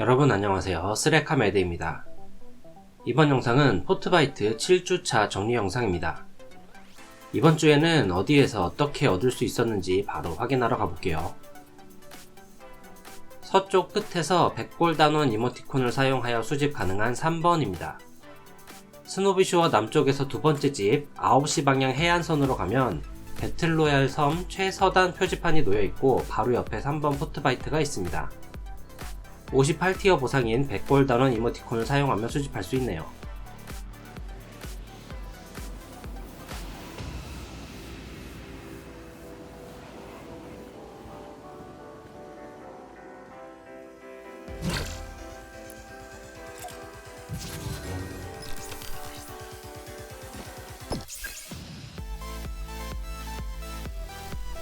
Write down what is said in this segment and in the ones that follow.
여러분 안녕하세요. 스레카 매드입니다. 이번 영상은 포트바이트 7주차 정리 영상입니다. 이번 주에는 어디에서 어떻게 얻을 수 있었는지 바로 확인하러 가볼게요. 서쪽 끝에서 100골 단원 이모티콘을 사용하여 수집 가능한 3번입니다. 스노비쇼어 남쪽에서 두 번째 집 9시 방향 해안선으로 가면 배틀로얄 섬 최서단 표지판이 놓여 있고 바로 옆에 3번 포트바이트가 있습니다. 58티어 보상인 100골 단원 이모티콘을 사용하며 수집할 수 있네요.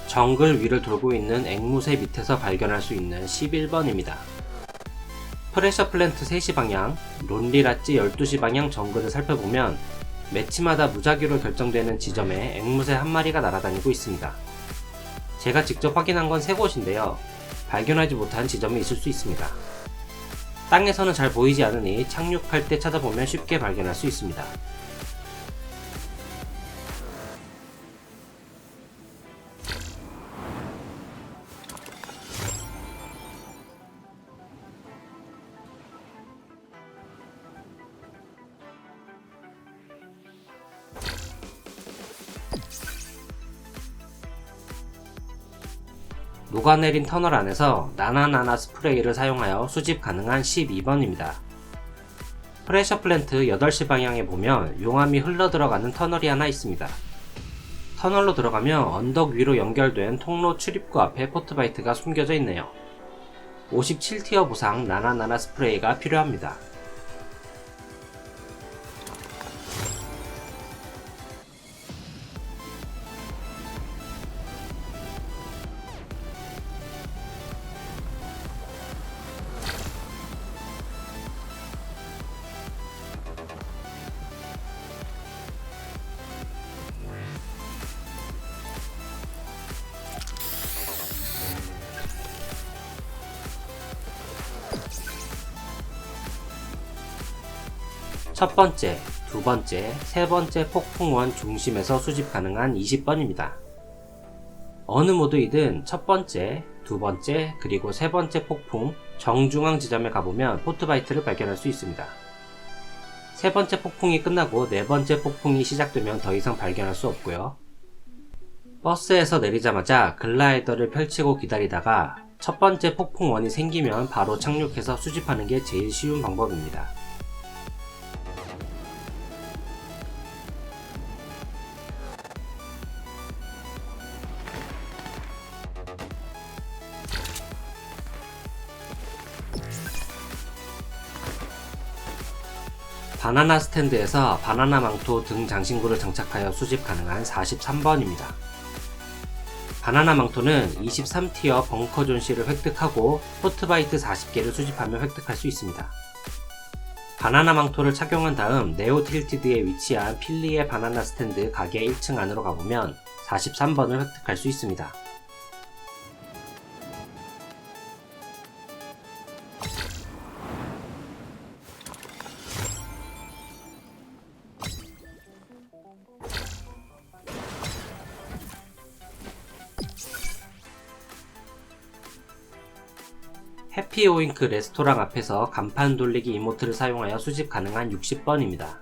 정글 위를 돌고 있는 앵무새 밑에서 발견할 수 있는 11번입니다. 프레셔 플랜트 3시 방향, 론리라찌 12시 방향 정글을 살펴보면 매치마다 무작위로 결정되는 지점에 앵무새 한 마리가 날아다니고 있습니다. 제가 직접 확인한 건세 곳인데요. 발견하지 못한 지점이 있을 수 있습니다. 땅에서는 잘 보이지 않으니 착륙할 때 찾아보면 쉽게 발견할 수 있습니다. 녹아내린 터널 안에서 나나나나 스프레이를 사용하여 수집 가능한 12번입니다. 프레셔 플랜트 8시 방향에 보면 용암이 흘러 들어가는 터널이 하나 있습니다. 터널로 들어가면 언덕 위로 연결된 통로 출입구 앞에 포트바이트가 숨겨져 있네요. 57티어 보상 나나나나 스프레이가 필요합니다. 첫 번째, 두 번째, 세 번째 폭풍원 중심에서 수집 가능한 20번입니다. 어느 모드이든 첫 번째, 두 번째, 그리고 세 번째 폭풍 정중앙 지점에 가보면 포트바이트를 발견할 수 있습니다. 세 번째 폭풍이 끝나고 네 번째 폭풍이 시작되면 더 이상 발견할 수 없고요. 버스에서 내리자마자 글라이더를 펼치고 기다리다가 첫 번째 폭풍원이 생기면 바로 착륙해서 수집하는 게 제일 쉬운 방법입니다. 바나나 스탠드에서 바나나 망토 등 장신구를 장착하여 수집 가능한 43번입니다. 바나나 망토는 23티어 벙커존 C를 획득하고 포트바이트 40개를 수집하며 획득할 수 있습니다. 바나나 망토를 착용한 다음 네오 틸티드에 위치한 필리의 바나나 스탠드 가게 1층 안으로 가보면 43번을 획득할 수 있습니다. 해피오잉크 레스토랑 앞에서 간판 돌리기 이모트를 사용하여 수집 가능한 60번입니다.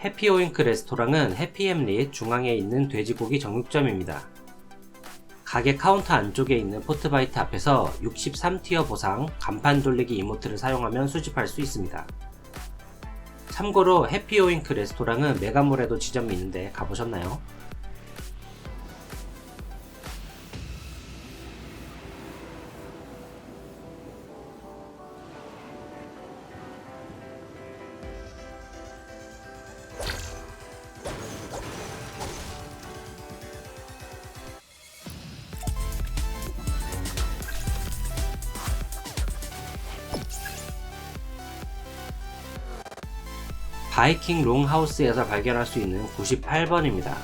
해피오잉크 레스토랑은 해피햄릿 중앙에 있는 돼지고기 정육점입니다. 가게 카운터 안쪽에 있는 포트바이트 앞에서 63티어 보상 간판 돌리기 이모트를 사용하면 수집할 수 있습니다. 참고로 해피오잉크 레스토랑은 메가몰에도 지점이 있는데 가보셨나요? 바이킹 롱하우스에서 발견할 수 있는 98번입니다.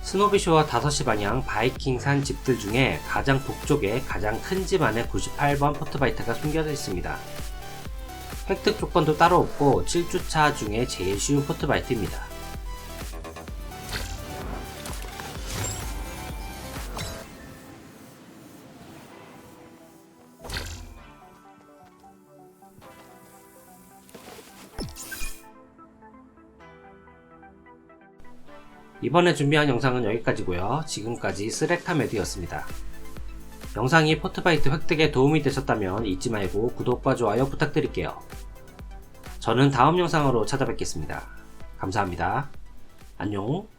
스노비쇼와 5시 방향 바이킹산 집들 중에 가장 북쪽에 가장 큰 집 안에 98번 포트바이트가 숨겨져 있습니다. 획득 조건도 따로 없고 7주차 중에 제일 쉬운 포트바이트입니다. 이번에 준비한 영상은 여기까지고요. 지금까지 쓰레카메드였습니다. 영상이 포트바이트 획득에 도움이 되셨다면 잊지 말고 구독과 좋아요 부탁드릴게요. 저는 다음 영상으로 찾아뵙겠습니다. 감사합니다. 안녕.